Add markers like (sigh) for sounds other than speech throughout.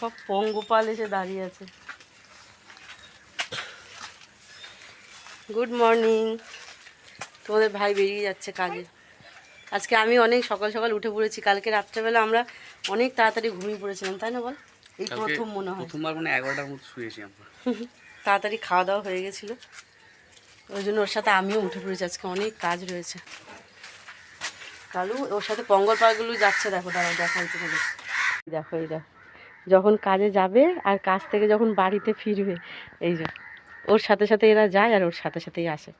সব পঙ্গপাল এসে দাঁড়িয়ে আছে। গুড মর্নিং তোমাদের ভাই বেরিয়ে যাচ্ছে কাজে। আজকে আমি অনেক সকাল সকাল উঠে পড়েছি। কালকে রাত্রেবেলা আমরা অনেক তাড়াতাড়ি ঘুমিয়ে পড়েছিলাম তাই না বল? এই প্রথম মনে হয়। প্রথমবার মানে এগারোটার মতো শুয়েছি আমরা। (laughs) তাড়াতাড়ি খাওয়া দাওয়া হয়ে গেছিল। ওই জন্য ওর সাথে আমিও উঠে পড়েছি। আজকে অনেক কাজ রয়েছে। কালু ওর সাথে পঙ্গল পাগুলো যাচ্ছে দেখো দাঁড়াও তুমি দেখো এই দেখো। যখন কাজে যাবে আর কাজ থেকে যখন বাড়িতে ফিরবে, এই যে, ওর সাথে সাথে এরা যায় আর ওর সাথে সাথেই আসে।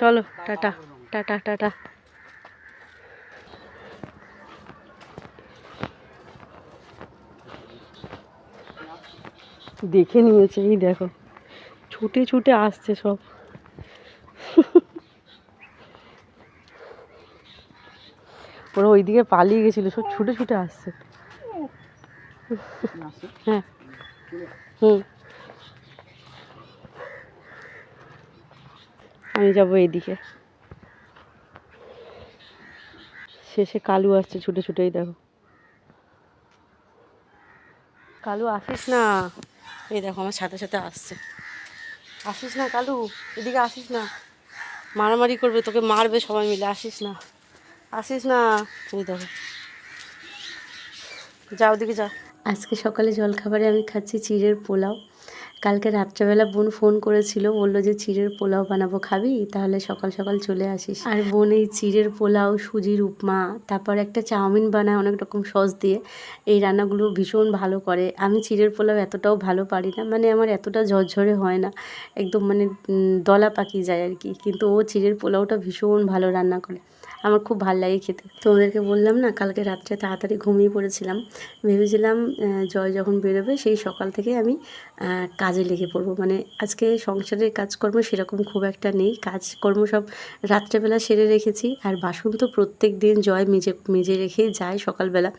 চলো, টাটা টাটা টাটা। দেখে নিয়েছে, এই দেখো, ছুটে ছুটে আসছে সব। ওরা ওইদিকে পালিয়ে গেছিল, সব ছুটে ছুটে আসছে। হ্যাঁ। হুম। আমি যাব এইদিকে। শেষে কালু আসছে ছুটে ছুটেই, দেখো। কালু, আসিস না? এই দেখো, আমার সাথে সাথে আসছে। আসিস না কালু? এদিকে আসিস না? মারামারি করবে, তোকে মারবে সবাই মিলে, আসিস না। আসিস না। এই দেখো। যাও ওদিকে যাও। আজকে সকালে জলখাবারে আমি খাচ্ছি চিড়ের পোলাও। কালকে রাত্রেবেলা বোন ফোন করেছিল, বলল যে চিড়ের পোলাও বানাবো, খাবি? তাহলে সকাল সকাল চলে আসিস। আর বোন এই চিড়ের পোলাও, সুজির উপমা, তারপর একটা চাউমিন বানায় অনেক রকম সস দিয়ে। এই রান্নাগুলো ভীষণ ভালো করে। আমি চিড়ের পোলাও এতটাও ভালো পারি না মানে আমার এতটা ঝরঝরে হয় না। একদম মানে দলা পাকিয়ে যায় আর কি। কিন্তু ও চিড়ের পোলাওটা ভীষণ ভালো রান্না করে। আমার খুব ভালো লাগে খেতে। তোমাদেরকে বললাম না, কালকে রাত্রে তাড়াতাড়ি ঘুমিয়ে পড়েছিলাম। ভেবেছিলাম জয় যখন বেরোবে সেই সকাল থেকে আমি কাজে লেগে পড়ব। মানে আজকে সংসারের কাজকর্ম সেরকম খুব একটা নেই। কাজকর্ম সব রাত্রেবেলা সেরে রেখেছি। আর বাসন তো প্রত্যেক দিন জয় মেজে মেজে রেখে যায় সকালবেলা।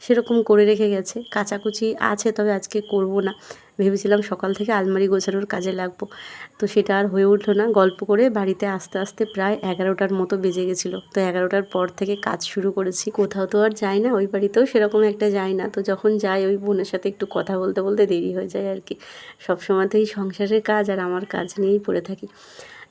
সেরকম করে রেখে গেছে। কাচাকুচি আছে, তবে আজকে করব না। ভেবেছিলাম সকাল থেকে আলমারি গোছানোর কাজে লাগবো। তো সেটা আর হয়ে উঠল না। গল্প করে বাড়িতে আস্তে আস্তে প্রায় এগারোটার মতো বেজে গেছিল। তো এগারোটার পর থেকে কাজ শুরু করেছি। কোথাও তো আর যাই না, ওই বাড়িতেও সেরকম একটা যাই না। তো যখন যাই, ওই বোনের সাথে একটু কথা বলতে বলতে দেরি হয়ে যায় আর কি। সব সময়তেই সংসারের কাজ আর আমার কাজ নিয়েই পড়ে থাকি।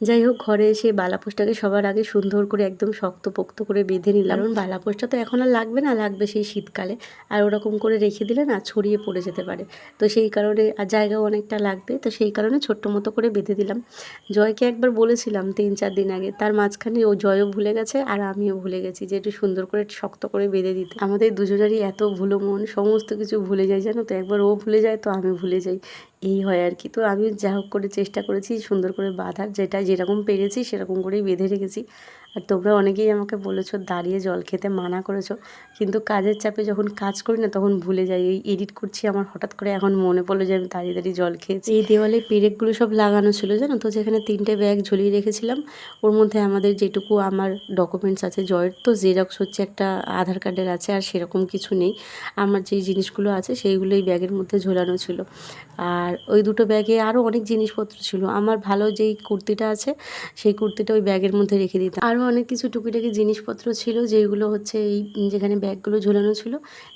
যাই হোক ঘরে এসে বালাপোষটাকে সবার আগে সুন্দর করে একদম শক্ত পোক্ত করে বেঁধে নিলাম। কারণ বালাপোষটা তো এখন আর লাগবে না লাগবে সেই শীতকালে। আর ওরকম করে রেখে দিলে না ছড়িয়ে পড়ে যেতে পারে। তো সেই কারণে আর জায়গাও অনেকটা লাগবে তো সেই কারণে ছোট্ট মতো করে বেঁধে দিলাম। জয়কে একবার বলেছিলাম তিন চার দিন আগে তার মাঝখানে ও জয়ও ভুলে গেছে আর আমিও ভুলে গেছি যে একটু সুন্দর করে শক্ত করে বেঁধে দিতে। আমাদের দুজনেরই এত ভুলো মন সমস্ত কিছু ভুলে যায় জানো তো? একবার ও ভুলে যায় তো আমি ভুলে যাই। এই হয় আর কি। তো আমি যা হোক করে চেষ্টা করেছি সুন্দর করে বাঁধার, যেটা যেরকম পেরেছি সেরকম করেই বেঁধে রেখেছি। আর তোমরা অনেকেই আমাকে বলেছ দাঁড়িয়ে জল খেতে মানা করেছ। কিন্তু কাজের চাপে যখন কাজ করি না তখন ভুলে যাই। এই এডিট করছি আমার হঠাৎ করে এখন মনে পড়ল যে আমি দাঁড়িয়ে দাঁড়িয়ে জল খেয়েছি। এই দেওয়ালে পেরেকগুলো সব লাগানো ছিল জানো তো? যেখানে তিনটে ব্যাগ ঝুলিয়ে রেখেছিলাম ওর মধ্যে আমাদের যেটুকু আমার ডকুমেন্টস আছে জয়ের তো জেরক্স হচ্ছে একটা আধার কার্ডের আছে আর সেরকম কিছু নেই। আমার যেই জিনিসগুলো আছে সেইগুলো এই ব্যাগের মধ্যে ঝোলানো ছিল। আর ওই দুটো ব্যাগে আরও অনেক জিনিসপত্র ছিল। আমার ভালো যেই কুর্তিটা আছে সেই কুর্তিটা ওই ব্যাগের মধ্যে রেখে দিতাম। আরও অনেক কিছু টুকিটাকি জিনিসপত্র ছিল যেগুলো হচ্ছে এই যেখানে ব্যাগগুলো ঝোলানো ছিল,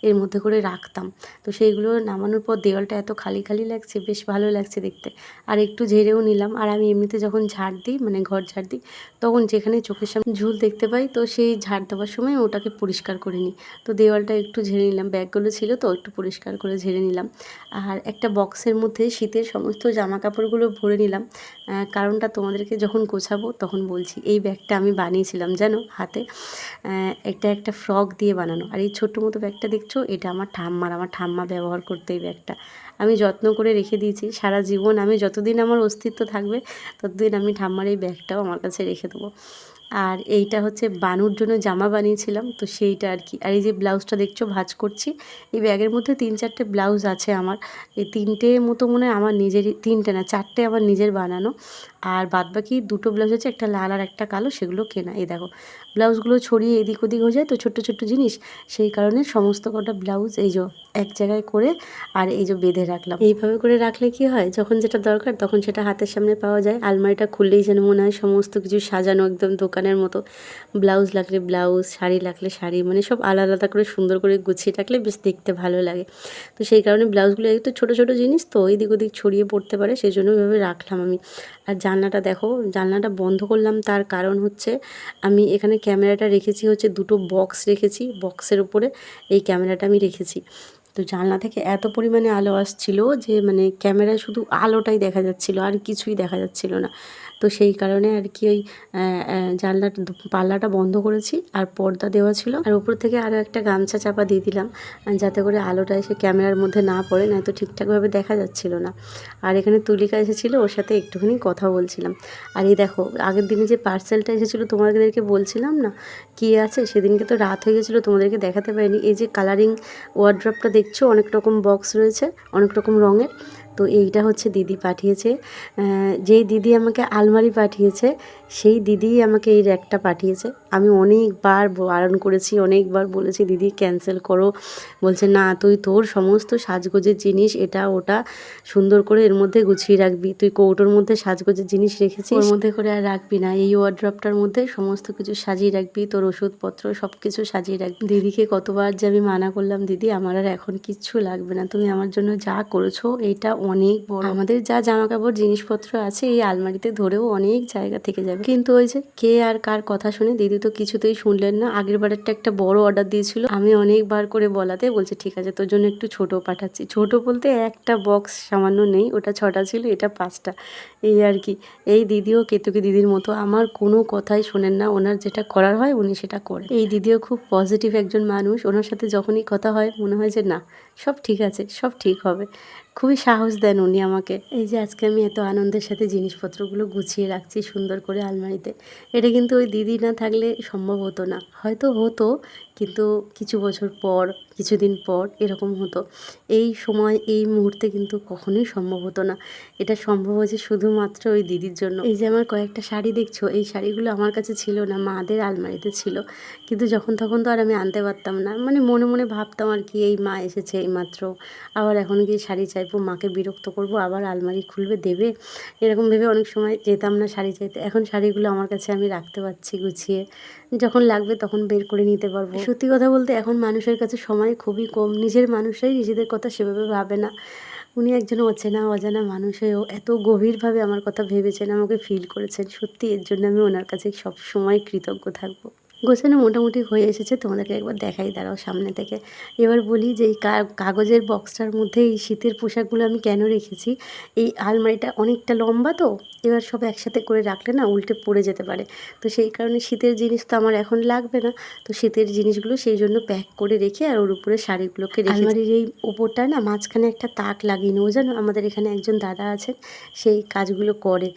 এর মধ্যে করে রাখতাম। তো সেইগুলো নামানোর পর দেওয়ালটা এত খালি খালি লাগছে, বেশ ভালো লাগছে দেখতে। আর একটু ঝেড়েও নিলাম। আর আমি এমনিতে যখন ঝাড় দিই মানে ঘর ঝাড় দিই, তখন যেখানে চোখের সামনে ঝুল দেখতে পাই, তো সেই ঝাড় দেওয়ার সময় ওটাকে পরিষ্কার করে নিই। তো দেওয়ালটা একটু ঝেড়ে নিলাম, ব্যাগগুলো ছিল তো একটু পরিষ্কার করে ঝেড়ে নিলাম। আর একটা বক্সের মধ্যে শীতের সমস্ত জামা কাপড়গুলো ভরে নিলাম। কারণটা তোমাদেরকে যখন গোছাবো তখন বলছি, এই ব্যাগটা আমি বানিয়েছিলাম, জানো হাতে। এটা একটা ফ্রক দিয়ে বানানো। আর এই ছোট্ট মতো ব্যাগটা দেখছ? এটা আমার ঠাম্মার, আমার ঠাম্মা ব্যবহার করতে এই ব্যাগটা। আমি যত্ন করে রেখে দিয়েছি। সারা জীবন আমি যতদিন আমার অস্তিত্ব থাকবে, ততদিন আমি ঠাম্মার এই ব্যাগটাও আমার কাছে রেখে দেবো। আর এইটা হচ্ছে বানুর জন্য জামা বানিয়েছিলাম, তো সেইটা আর কি। আর এই যে ব্লাউজটা দেখছ, ভাজ করছি। এই ব্যাগের মধ্যে তিন চারটে ব্লাউজ আছে আমার। এই তিনটে মতো মনে হয় আমার নিজেরই, তিনটে না, চারটে আমার নিজের বানানো। আর বাদবাকি দুটো ব্লাউজ আছে, একটা লাল আর একটা কালো, সেগুলো কেনা। এই দেখো ব্লাউজগুলো ছড়িয়ে এদিক ওদিক হয়ে যায়, তো ছোট্ট ছোট্ট জিনিস, সেই কারণে সমস্ত কটা ব্লাউজ এই যে এক জায়গায় করে আর এই যে বেঁধে রাখলাম। এইভাবে করে রাখলে কি হয়, যখন যেটা দরকার তখন সেটা হাতের সামনে পাওয়া যায়। আলমারিটা খুললেই যেন মনে হয় সমস্ত কিছু সাজানো একদম দোকানের মতো। ব্লাউজ লাগলে ব্লাউজ শাড়ি লাগলে শাড়ি মানে সব আলাদা আলাদা করে সুন্দর করে গুছিয়ে রাখলে বেশ দেখতে ভালো লাগে। তো সেই কারণে ব্লাউজগুলো একটু ছোটো ছোটো জিনিস, তো এদিক ওদিক ছড়িয়ে পড়তে পারে সেই জন্য ওইভাবে রাখলাম আমি। আর জানলাটা দেখো, জানলাটা বন্ধ করলাম তার কারণ হচ্ছে আমি এখানে ক্যামেরাটা রেখেছি হচ্ছে দুটো বক্স রেখেছি বক্সের উপরে এই ক্যামেরাটা আমি রেখেছি। তো জানলা থেকে এত পরিমাণে আলো আসছিল যে মানে ক্যামেরায় শুধু আলোটাই দেখা যাচ্ছিল, আর কিছুই দেখা যাচ্ছিল না। তো সেই কারণে আর কি ওই জানলাটা, পাল্লাটা বন্ধ করেছি আর পর্দা দেওয়া ছিল। আর উপর থেকে আরও একটা গামছা চাপা দিয়ে দিলাম যাতে করে আলোটা এসে ক্যামেরার মধ্যে না পড়ে নয়তো ঠিকঠাকভাবে দেখা যাচ্ছিল না। আর এখানে তুলিকা এসেছিল, ওর সাথে একটুখানি কথা বলছিলাম। আর এই দেখো, আগের দিনে যে পার্সেলটা এসেছিল, তোমাদেরকে বলছিলাম না? কি আছে? সেদিনকে তো রাত হয়ে গেছিল, তোমাদেরকে দেখাতে পারিনি। এই যে কালারিং ওয়ার্ড্রপটা দেখছ, অনেক রকম বক্স রয়েছে, অনেক রকম রঙের। তো এইটা হচ্ছে দিদি পাঠিয়েছে। যেই দিদি আমাকে আলমারি পাঠিয়েছে, সেই দিদিই আমাকে এই র্যাকটা পাঠিয়েছে। আমি অনেকবার বারণ করেছি অনেকবার বলেছি দিদি ক্যান্সেল করো। বলছে না তুই তোর সমস্ত সাজগোজের জিনিস এটা ওটা সুন্দর করে এর মধ্যে গুছিয়ে রাখবি। তুই কৌটোর মধ্যে সাজগোজের জিনিস রেখেছিস ওর মধ্যে করে আর রাখবি না। এই ওয়ার্ড্রপটার মধ্যে সমস্ত কিছু সাজিয়ে রাখবি তোর ওষুধপত্র সব কিছু সাজিয়ে রাখবি। দিদিকে কতবার যে আমি মানা করলাম দিদি আমার আর এখন কিচ্ছু লাগবে না। তুমি আমার জন্য যা করেছ এটা অনেক বড়। আমাদের যা জামা কাপড় জিনিসপত্র আছে এই আলমারিতে ধরেও অনেক জায়গা থেকে যাবে। কিন্তু ওই যে কে আর কার কথা শুনে দিদি তো কিছুতেই শুনলেন না। আগের বারেরটা একটা বড় অর্ডার দিয়েছিল। আমি অনেকবার করে বলাতে বলছে, ঠিক আছে, তোর জন্য একটু ছোট পাঠাচ্ছি। ছোট বলতে একটা বক্স সামান্য নেই, ওটা ছটা ছিল, এটা পাঁচটা। এই আর কি। এই দিদিও কেতুকি দিদির মতো, আমার কোনো কথাই শোনেন না। ওনার যেটা করার হয়, উনি সেটা করে এই দিদিও খুব পজিটিভ একজন মানুষ। ওনার সাথে যখনই কথা হয়, মনে হয় যে, না, সব ঠিক আছে, সব ঠিক হবে। খুবই সাহস দেন উনি আমাকে। এই যে আজকে আমি এত আনন্দের সাথে জিনিসপত্রগুলো গুছিয়ে রাখছি সুন্দর করে আলমারিতে, এটা কিন্তু ওই দিদি না থাকলে সম্ভব হতো না। হয়তো হতো কিন্তু কিছু বছর পর, কিছুদিন পর এরকম হতো। এই সময়, এই মুহূর্তে কিন্তু কখনোই সম্ভব হতো না। এটা সম্ভব হয়েছে শুধুমাত্র ওই দিদির জন্য। এই যে আমার কয়েকটা শাড়ি দেখছ, এই শাড়িগুলো আমার কাছে ছিল না, মাদের আলমারিতে ছিল। কিন্তু যখন তখন তো আর আমি আনতে পারতাম না। মানে মনে মনে ভাবতাম আর কি, এই মা এসেছে এইমাত্র। আবার এখন গিয়ে শাড়ি চাইব, মাকে বিরক্ত করব, আবার আলমারি খুলবে, দেবে। এরকম ভেবে অনেক সময় যেতাম না শাড়ি চাইতে। এখন শাড়িগুলো আমার কাছে আমি রাখতে পারছি গুছিয়ে। যখন লাগবে তখন বের করে নিতে পারব। সত্যি কথা বলতে এখন মানুষের কাছে সময় খুবই কম। নিজের মানুষরাই নিজেদের কথা সেভাবে ভাবে না। উনি একজন অচেনা, অজানা মানুষ হয়েও এত গভীরভাবে আমার কথা ভেবেছেন, আমাকে ফিল করেছেন। সত্যি এর জন্য আমি ওনার কাছে সব সময় কৃতজ্ঞ থাকব। গোছানো মোটামুটি হয়ে এসেছে, তোমাদেরকে একবার দেখাই, দাঁড়াও সামনে থেকে। এবার বলি যে এই কাগজের বক্সটার মধ্যে এই শীতের পোশাকগুলো আমি কেন রেখেছি? এই আলমারিটা অনেকটা লম্বা তো, এবার সব একসাথে করে রাখলে না উল্টে পড়ে যেতে পারে। তো সেই কারণে শীতের জিনিস তো আমার এখন লাগবে না। তো শীতের জিনিসগুলো সেই জন্য প্যাক করে রেখে আর ওর উপরে শাড়িগুলোকে আলমারির এই ওপরটা না মাঝখানে একটা তাক লাগিয়ে নেব জানো? আমাদের এখানে একজন দাদা আছেন, সেই কাজগুলো করে।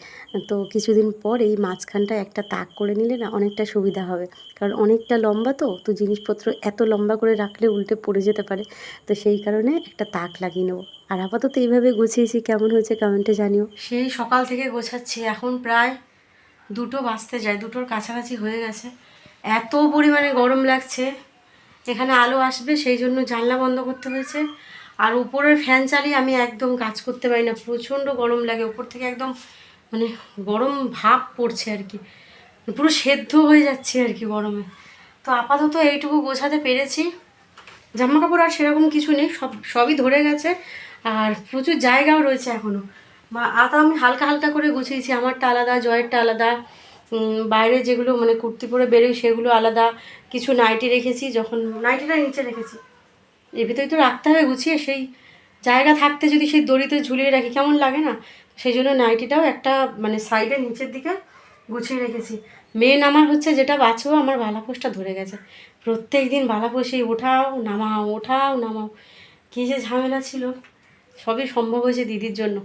তো কিছুদিন পর এই মাঝখানটা একটা তাক করে নিলে না অনেকটা সুবিধা হবে। কারণ অনেকটা লম্বা তো তো জিনিসপত্র এত লম্বা করে রাখলে উল্টে পড়ে যেতে পারে। তো সেই কারণে একটা তাক লাগিয়ে নেব। আর আপাতত এইভাবে গুছিয়েছি, কেমন হয়েছে কমেন্টে জানিও। সেই সকাল থেকে গোছাচ্ছি, এখন প্রায় দুটো বাজতে যায়, দুটোর কাছাকাছি হয়ে গেছে। এত পরিমাণে গরম লাগছে, এখানে আলো আসবে, সেই জন্য জানলা বন্ধ করতে হয়েছে। আর উপরের ফ্যান চালিয়ে আমি একদম কাজ করতে পারি না, প্রচণ্ড গরম লাগে, উপর থেকে একদম মানে গরম ভাব পড়ছে আর কি। পুরো সেদ্ধ হয়ে যাচ্ছে আর কি গরমে। তো আপাতত এইটুকু গোছাতে পেরেছি। জামা কাপড় আর সেরকম কিছু নেই, সব, সবই ধরে গেছে। আর প্রচুর জায়গাও রয়েছে এখনও বা আতা আমি হালকা হালকা করে গুছিয়েছি, আমারটা আলাদা, জয়েরটা আলাদা। বাইরে যেগুলো মানে কুর্তি পরে বেরোই সেগুলো আলাদা। কিছু নাইটি রেখেছি, যখন নাইটিটা নিচে রেখেছি। এর ভিতরে তো রাখতে হবে গুছিয়ে, সেই জায়গা থাকতে যদি সেই দড়িতে ঝুলিয়ে রাখি, কেমন লাগে না? সেই জন্য নাইটিটাও একটা মানে সাইডের নিচের দিকে গুছিয়ে রেখেছি। মেন আমার হচ্ছে যেটা বাঁচবো, আমার বালাপোষটা ধরে গেছে। প্রত্যেক দিন বালাপোষেই ওঠাও, নামাও ওঠাও, নামাও। কী যে ঝামেলা ছিল। সবই সম্ভব হয়েছে দিদির জন্য।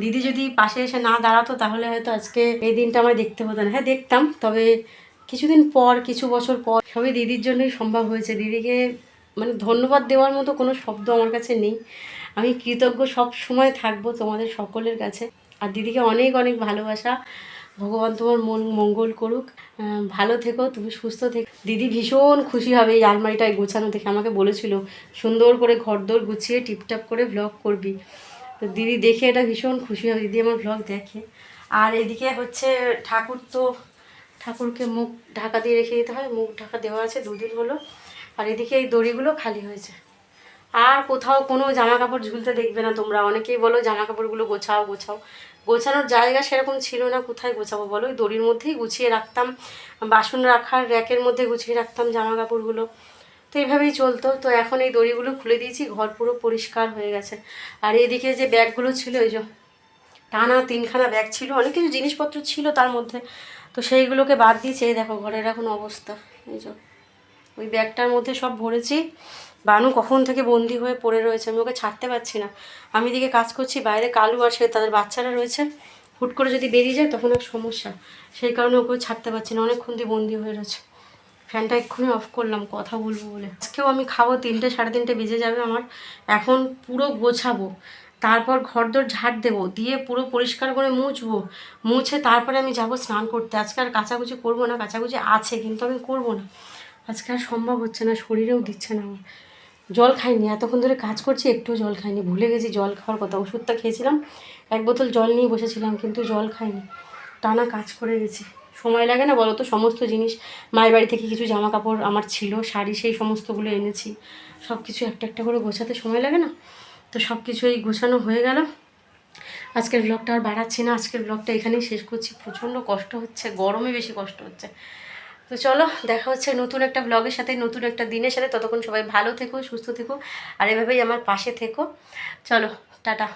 দিদি যদি পাশে এসে না দাঁড়াতো, তাহলে হয়তো আজকে এই দিনটা আমার দেখতে হতো না। হ্যাঁ দেখতাম, তবে কিছুদিন পর, কিছু বছর পর সবই দিদির জন্যই সম্ভব হয়েছে। দিদিকে মানে ধন্যবাদ দেওয়ার মতো কোনো শব্দ আমার কাছে নেই। আমি কৃতজ্ঞ, সব সময় থাকব তোমাদের সকলের কাছে। আর দিদিকে অনেক অনেক ভালোবাসা। ভগবান তোমার মন মঙ্গল করুক। ভালো থেকো, তুমি সুস্থ থেকো দিদি ভীষণ খুশি হবে এই আলমারিটায় গোছানো থেকে আমাকে বলেছিল, সুন্দর করে ঘর ঘরদোর গুছিয়ে টিপটাপ করে ভ্লগ করবি। তো দিদি দেখে এটা ভীষণ খুশি হবে। দিদি আমার ভ্লগ দেখে। আর এদিকে হচ্ছে ঠাকুর তো, ঠাকুরকে মুখ ঢাকা দিয়ে রেখে দিতে হয়। মুখ ঢাকা দেওয়া আছে, দুদিন হলো। আর এদিকে এই দড়িগুলো খালি হয়েছে। আর কোথাও কোনো জামা কাপড় ঝুলতে দেখবে না তোমরা। অনেকেই বলো জামা কাপড়গুলো গোছাও গোছাও। গোছানোর জায়গা সেরকম ছিল না, কোথায় গোছাবো বলো? ওই দড়ির মধ্যেই গুছিয়ে রাখতাম, বাসন রাখার র্যাকের মধ্যে গুছিয়ে রাখতাম জামা কাপড়গুলো তো এইভাবেই চলতো। তো এখন এই দড়িগুলো খুলে দিয়েছি, ঘর পুরো পরিষ্কার হয়ে গেছে। আর এদিকে যে ব্যাগগুলো ছিল ওই যে টানা তিনখানা ব্যাগ ছিল, অনেক কিছু জিনিসপত্র ছিল তার মধ্যে। তো সেইগুলোকে বাদ দিয়েছি। দেখো ঘরের এখন অবস্থা। এই যে ওই ব্যাগটার মধ্যে সব ভরেছি। বানু কখন থেকে বন্দি হয়ে পড়ে রয়েছে, আমি ওকে ছাড়তে পারছি না। আমি এদিকে কাজ করছি, বাইরে কালু আর সে তাদের বাচ্চারা রয়েছে। হুট করে যদি বেরিয়ে যায় তখন এক সমস্যা। সেই কারণে ওকে ছাড়তে পারছি না, অনেকক্ষণ দিয়ে বন্দি হয়ে রয়েছে। ফ্যানটা এক্ষুনি অফ করলাম, কথা বলব বলে। আজকেও আমি খাব, তিনটে সাড়ে তিনটে বেজে যাবে আমার। এখন পুরো গোছাবো, তারপর ঘরদোর ঝাড় দেবো, দিয়ে পুরো পরিষ্কার করে মুছবো। মুছে তারপরে আমি যাব স্নান করতে। আজকে আর কাচাকুচি করব না, কাচাকুচি আছে, কিন্তু আমি করব না। আজকে আর সম্ভব হচ্ছে না, শরীরেও দিচ্ছে না। আমার জল খাইনি, এতক্ষণ ধরে কাজ করছি একটু জল খাইনি, ভুলে গেছি জল খাওয়ার কথা। ওষুধটা খেয়েছিলাম, এক বোতল জল নিয়ে বসেছিলাম, কিন্তু জল খাইনি। টানা কাজ করে গেছি। সময় লাগে না বলো তো, সমস্ত জিনিস। মায়ের বাড়ি থেকে কিছু জামা কাপড় আমার ছিল, শাড়ি সেই সমস্তগুলো এনেছি। সব কিছু একটা একটা করে গোছাতে সময় লাগে না? তো সব কিছু এই গোছানো হয়ে গেল। আজকের ব্লগটা আর বাড়াচ্ছি না, আজকের ব্লগটা এখানেই শেষ করছি। প্রচণ্ড কষ্ট হচ্ছে, গরমে বেশি কষ্ট হচ্ছে। তো চলো, দেখা হচ্ছে নতুন একটা ব্লগের সাথে, নতুন একটা দিনের সাথে। ততক্ষণ সবাই ভালো থেকো, সুস্থ থেকো, আর এভাবেই আমার পাশে থেকো। চলো, টাটা।